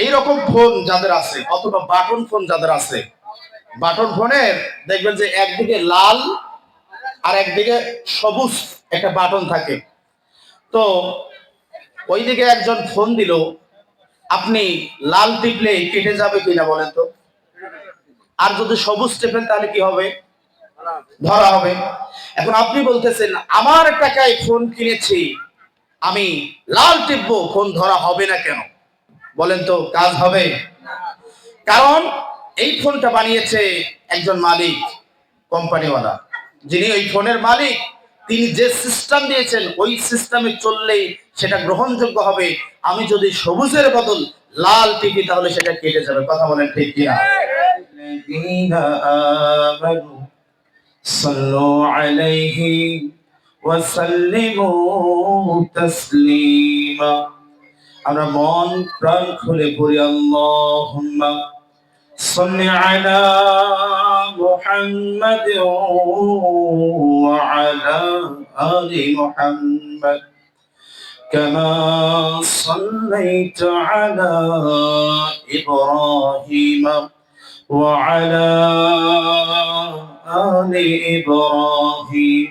এই রকম ফোন যাদের আছে, অথবা বাটন ফোন যাদের আছে বাটন ফোনের দেখবেন যে একদিকে লাল আর একদিকে সবুজ একটা বাটন থাকে। তো ওইদিকে একজন ফোন দিল, আপনি লাল টিপলে কেটে যাবে কিনা বলেন তো? আর যদি সবুজ টেপেন তাহলে কি হবে? ধরা হবে। এখন আপনি বলতেছেন, আমার টাকায় ফোন কিনেছি, আমি লাল টিপবো ফোন ধরা হবে না কেন? বলেন তো কাজ হবে কারণ এই ফোনটা বানিয়েছে একজন মালিক কোম্পানিওয়ালা যিনি ওই ফোনের মালিক তিনি যে সিস্টেম দিয়েছেন ওই সিস্টেমে চললেই সেটা গ্রহণযোগ্য হবে আমি যদি সবুজের বদল লাল টিপি তাহলে সেটা কেটে যাবে কথা বলেন ঠিক কিনা الذين آمنوا صلوا عليه وسلموا تسليما আমরা মন প্রাণ খুলে পড়ি আল্লাহুম্মা সাল্লি আলা মুহাম্মাদ ওয়া আলা আলি মুহাম্মাদ كما صليت على إبراهيم وعلى آل إبراهيم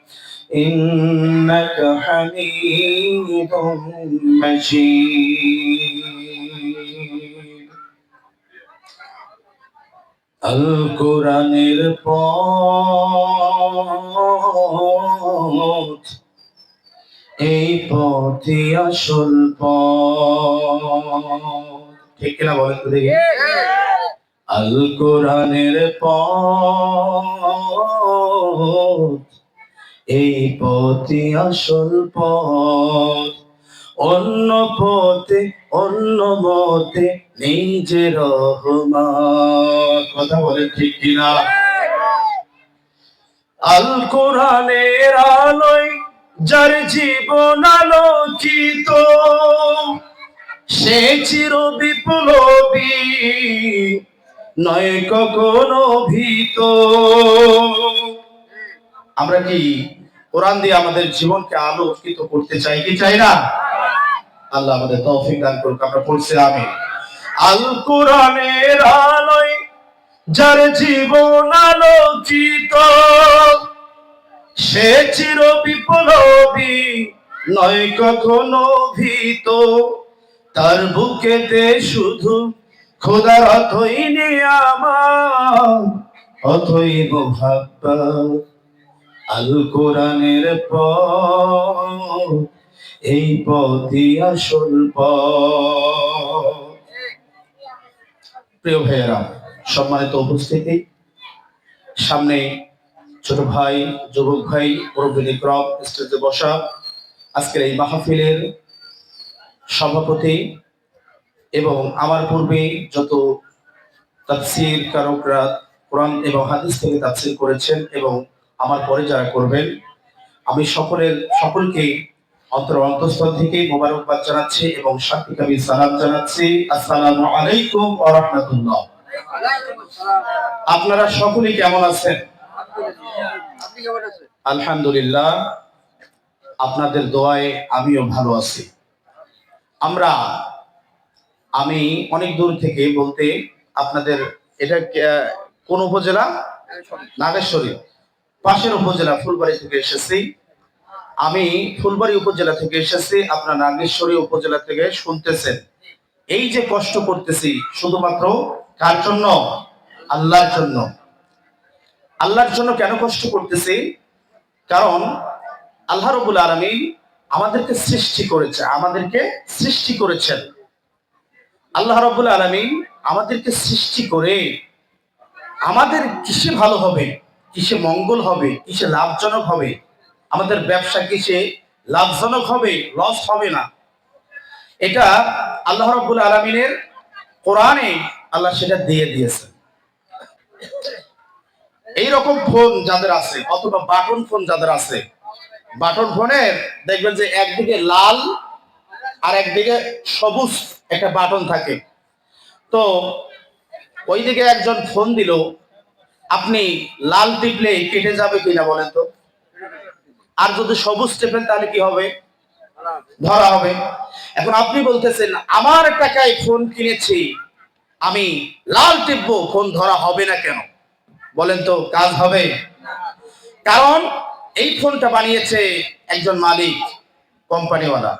إنك حميد مجيد القرآن পথ এই পথে আসল পথ ঠিক কিনা বলেন তো দেখি আল কোরআনের পথ এই পথে আসল পথ। অন্য পথে, অন্য মতে নিজের কথা বলে ঠিক কিনা? আল কোরআনের আলোয় যার জীবন আলোকিত, সে চির বিপ্লবী, নয় কখনো ভীত। আমরা কি কোরআন দিয়ে আমাদের জীবনকে আলোকিত করতে চাই, কি চাই না? আল্লাহ আমাদের তৌফিক দান করুক, আমরা পড়ছি আমি আল কোরআনের আলোয় যার জীবন আলোকিত সে চির বিপ্লবী নয় কখনো ভীত। তার বুকেতে শুধু খোদার অথই নিয়ামত অথই মোহাব্বত। আল কোরআনের এই পথই আসল প্রিয় ভাইয়েরা, সম্মানিত উপস্থিতি, সামনে ছোট ভাই, যুবক ভাই, মুরব্বী ক্রম স্টেজে বসা আজকের এই মাহফিলের সভাপতি এবং আমার পূর্বে যত তাফসির, কারকরা কোরআন এবং হাদিস থেকে তাফসির করেছেন এবং আমার পরে যারা করবেন আমি সকলের সকলকে অন্তর অন্তঃস্থল থেকে মোবারকবাদ জানাচ্ছি এবং শান্তিকামী সালাম জানাচ্ছি। আসসালামু আলাইকুম ওয়া রাহমাতুল্লাহ। আপনারা সকলেই কেমন আছেন? আলহামদুলিল্লাহ আপনাদের দোয়ায় আমিও ভালো আছি। আমরা আমি অনেক দূর থেকে বলতে আপনাদের এটা কোন উপজেলা? নাগেশ্বরী। পাশের উপজেলা ফুলবাড়ি থেকে এসেছি। আমি ফুলবাড়ি উপজেলা থেকে এসেছি, আপনার নাগেশ্বরী উপজেলা থেকে শুনতেছেন। এই যে কষ্ট করতেছি, শুধুমাত্র কার জন্য? আল্লাহর জন্য। আল্লাহর জন্য কেন কষ্ট করতেছি? কারণ আল্লাহ রবুল আলমী আমাদেরকে সৃষ্টি করেছে, আমাদেরকে সৃষ্টি করেছেন। আল্লাহ রবুল আলমী আমাদেরকে সৃষ্টি করে আমাদের কিসে ভালো হবে? কিসে মঙ্গল হবে, কিসে লাভজনক হবে, আমাদের ব্যবসা কিসে লাভজনক হবে লস হবে না। এটা আল্লাহ রব্বুল আলমিনের কোরআনে আল্লাহ সেটা দিয়ে দিয়েছেন। এইরকম ফোন যাদের আছে, অথবা বাটন ফোন যাদের আছে, বাটন ফোনের দেখবেন যে একদিকে লাল আর একদিকে সবুজ একটা বাটন থাকে। তো ওইদিকে একজন ফোন দিল আপনি লাল টিপলে কেটে যাবে কিনা বলেন তো? আর যদি সবুজ টেপেন তাহলে কি হবে? ধরা হবে। এখন আপনি বলতেছেন, আমার টাকায় ফোন কিনেছি, আমি লাল টিপবো, ফোন ধরা হবে না কেন? বলেন তো, কাজ হবে? কারণ এই ফোনটা বানিয়েছে একজন মালিক, কোম্পানিওয়ালা।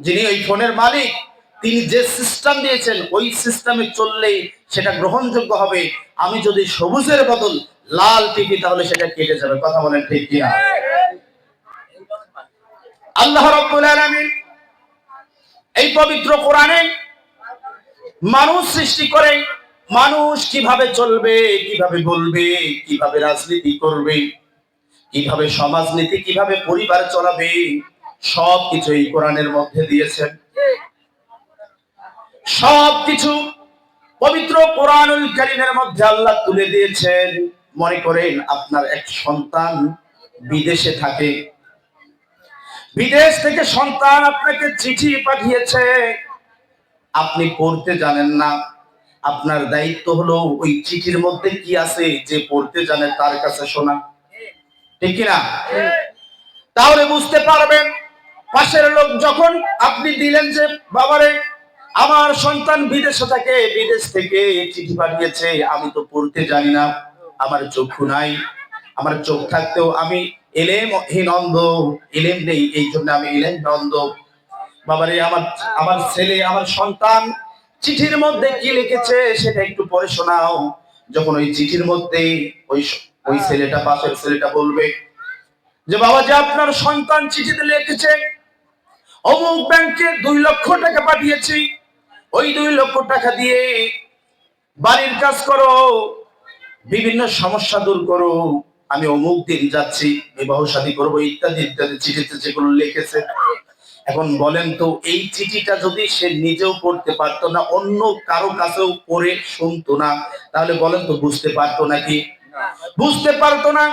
যিনি ওই ফোনের মালিক তিনি যে সিস্টেম দিয়েছেন, ওই সিস্টেমে চললেই সেটা গ্রহণযোগ্য হবে। আমি যদি সবুজের বদল লাল টিপি, তাহলে সেটা কেটে যাবে। কথা বলেন ঠিক কিনা? আল্লাহ এই পবিত্র কোরআনে মানুষ সৃষ্টি করে। মানুষ কীভাবে চলবে, কীভাবে বলবে, কীভাবে রাজনীতি করবে, কীভাবে সমাজনীতি, কীভাবে পরিবার চলাবে সব কিছু এই কোরআনের মধ্যে দিয়েছেন। সব কিছু পবিত্র কোরআনুল কারীমের মধ্যে আল্লাহ তুলে দিয়েছেন। মনে করেন আপনার এক সন্তান বিদেশে থাকে। বিদেশ থেকে সন্তান আপনাকে চিঠি পাঠিয়েছে। আপনি পড়তে জানেন না। আপনার দায়িত্ব হলো ওই চিঠির মধ্যে কি আছে যে পড়তে জানে তার কাছে শোনা। ঠিক কিনা? তাহলে বুঝতে পারবেন, পাশের লোক যখন আপনি দিলেন যে, বাবারে আমার সন্তান বিদেশে থাকে, বিদেশ থেকে চিঠি পাঠিয়েছে, আমি তো পড়তে জানি না, আমার চক্ষু নাই, আমার চোখ থাকতেও আমি এলেম হীন অন্ধ, এলেম নেই, এই জন্য আমি এলেম অন্ধ। বাবারে, আমার আমার ছেলে, আমার সন্তান, চিঠির মধ্যে কি লিখেছে সেটা একটু পড়ে শোনাও। যখন ওই চিঠির মধ্যে ওই ওই ছেলেটা, পাশের ছেলেটা বলবে যে, বাবা যে আপনার সন্তান চিঠিতে লিখেছে, অমুক ব্যাংকে দুই লক্ষ টাকা পাঠিয়েছি ওই দুই লক্ষ টাকা দিয়ে বাড়ির কাজ করো বিভিন্ন সমস্যা দূর করো আমি অমুক দিন যাচ্ছি বিবাহ শাদী করব ইত্যাদি ইত্যাদি চিঠিতে যেগুলো লিখেছে এখন বলেন তো এই চিঠিটা যদি সে নিজেও পড়তে পারতো না অন্য কারও কাছেও পড়ে শুনতো না তাহলে বলেন তো বুঝতে পারতো নাকি? বুঝতে পারতো না।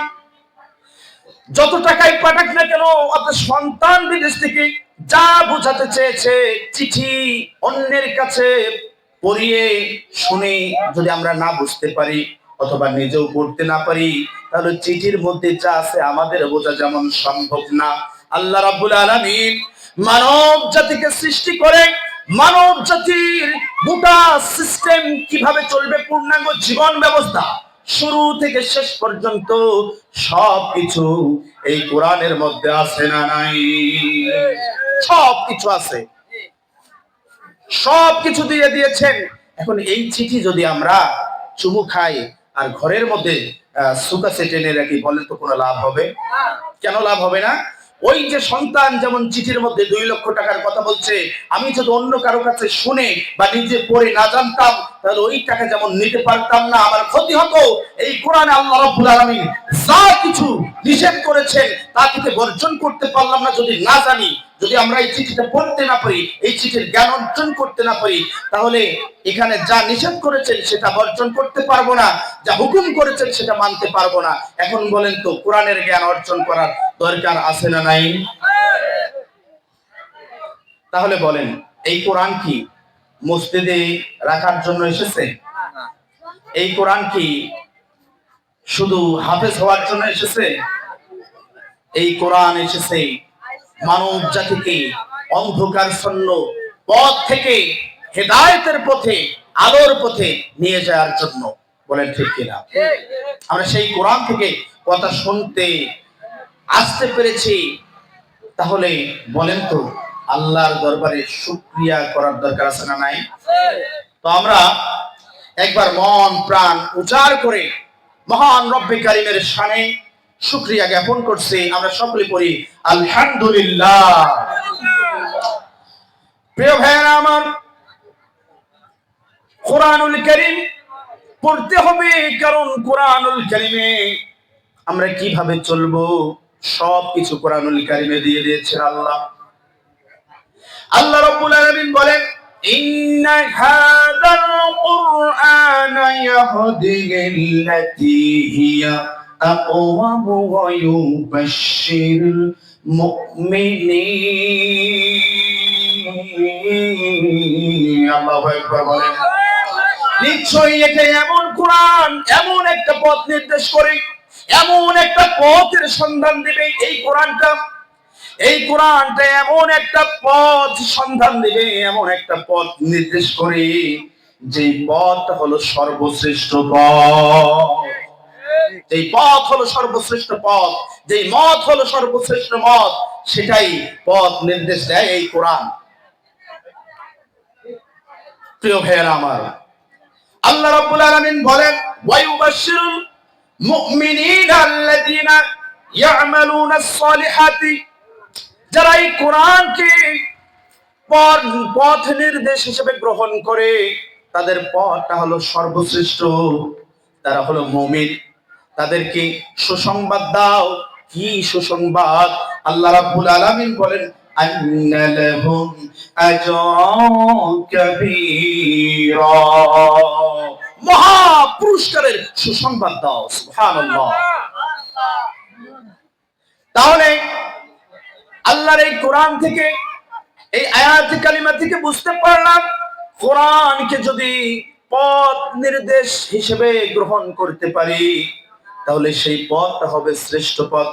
যত টাকাই পাঠাক না কেন, আপনার সন্তান বিদেশ থেকে যা বোঝাতে চেয়েছে, চিঠি অন্যের কাছে পড়িয়ে শুনে যদি আমরা না বুঝতে পারি অথবা নিজেও পড়তে না পারি, তাহলে চিঠির মধ্যে যা আছে আমাদের বোঝা যেমন সম্ভব না। আল্লাহ রাব্বুল আলামিন মানব জাতিকে সৃষ্টি করে মানব জাতির গোটা সিস্টেম কীভাবে চলবে, পূর্ণাঙ্গ জীবন ব্যবস্থা শুরু থেকে শেষ পর্যন্ত সব কিছু এই কোরআনের মধ্যে আছে না নাই? সব কিছু আছে। সব কিছু দিয়ে দিয়েছেন। এখন এই চিঠি যদি আমরা চুমু খাই আর ঘরের মধ্যে সুকাসে টেনে রাখি, বলেন তো কোনো লাভ হবে? কেন লাভ হবে না? ওই যে সন্তান যেমন চিঠির মধ্যে দুই লক্ষ টাকার কথা বলছে, আমি যদি অন্য কারও কাছে শুনে বা নিজে পড়ে না জানতাম তাহলে ওই টাকা যেমন নিতে পারতাম না, আমার ক্ষতি হতো। এই কোরআনে আল্লাহ রাব্বুল আলামিন যা কিছু নিষেধ করেছেন, তা থেকে বর্জন করতে পারলাম না যদি না জানি। যদি আমরা এই চিঠিটা পড়তে না পারি, এই চিঠির জ্ঞান অর্জন করতে না পারি, তাহলে এখানে যা নিষেধ করেছেন, সেটা বর্জন করতে পারব না। যা হুকুম করেছেন, সেটা মানতে পারব না। এখন বলেন তো, কোরআনের জ্ঞান অর্জন করার দরকার আছে না নাই? তাহলে বলেন, এই কোরআন কি? মসজিদে রাখার জন্য এসেছে? এই কোরআন কি শুধু হাফেজ হওয়ার জন্য এসেছে? এই কোরআন এসেছে মানব জাতিকে অন্ধকার শূন্য পথ থেকে হেদায়তের পথে, আলোর পথে নিয়ে যাওয়ার জন্য। বলেন ঠিক কিনা? আমরা সেই কোরআন থেকে কথা শুনতে, আসতে পেরেছি। তাহলে বলেন তো আল্লাহর দরবারে শুক্রিয়া করার দরকার আছে না নাই? তো আমরা একবার মন, প্রাণ উজাড় করে মহান রব্বে কারিমের শানে শুক্রিয়া জ্ঞাপন করছি। আমরা সকলে পড়ি, আলহামদুলিল্লাহ। প্রিয় ভাইয়েরা আমার, কোরআনুল করিম পড়তে হবে, কারণ কোরআনুল করিমে আমরা কীভাবে চলবো সব কিছু কোরআনুল কারিমে দিয়ে দিয়েছেন আল্লাহ। আল্লাহ রাব্বুল আলামিন বলেন ইন্না হাযাল يهدي التي هي أقوم ويبشر المؤمنين الله أكبر বলেন নিশ্চয়ই এটা এমন কোরআন এমন একটা পথ নির্দেশ করে এমন একটা পথের সন্ধান দিবে এই কোরআনটা এই কোরআনটা এমন একটা পথ, সন্ধান দিবে, এমন একটা পথ নির্দেশ করে যে পথ হলো সর্বশ্রেষ্ঠ পথ। এই পথ হলো সর্বশ্রেষ্ঠ পথ যে মত হলো সর্বশ্রেষ্ঠ মত, সেটাই পথ নির্দেশ দেয় এই কোরআন। প্রিয় ভাইয়েরা আমার, আল্লাহ রাব্বুল আলামিন বলেন, ওয়ায়ুবাশশিরুল মুমিনিনা আল্লাযীনা ইয়ামালুনাস সালিহাতি যারা এই কোরআনকে পথ নির্দেশ হিসেবে গ্রহণ করে তাদের পথটা হলো সর্বশ্রেষ্ঠ। তারা হলো মুমিন। তাদেরকে সুসংবাদ দাও। কি সুসংবাদ? আল্লাহ রাব্বুল আলামিন বলেন আন্না লাহুম আজরান কাবীরা। মহা পুরস্কারের সুসংবাদ দাও সুবহানাল্লাহ। তাহলে আল্লাহর এই কোরআন থেকে, এই আয়াত কালিমা থেকে বুঝতে পারলাম, কোরআনকে যদি পথ নির্দেশ হিসেবে গ্রহণ করতে পারি, তাহলে সেই পথটা হবে শ্রেষ্ঠ পথ।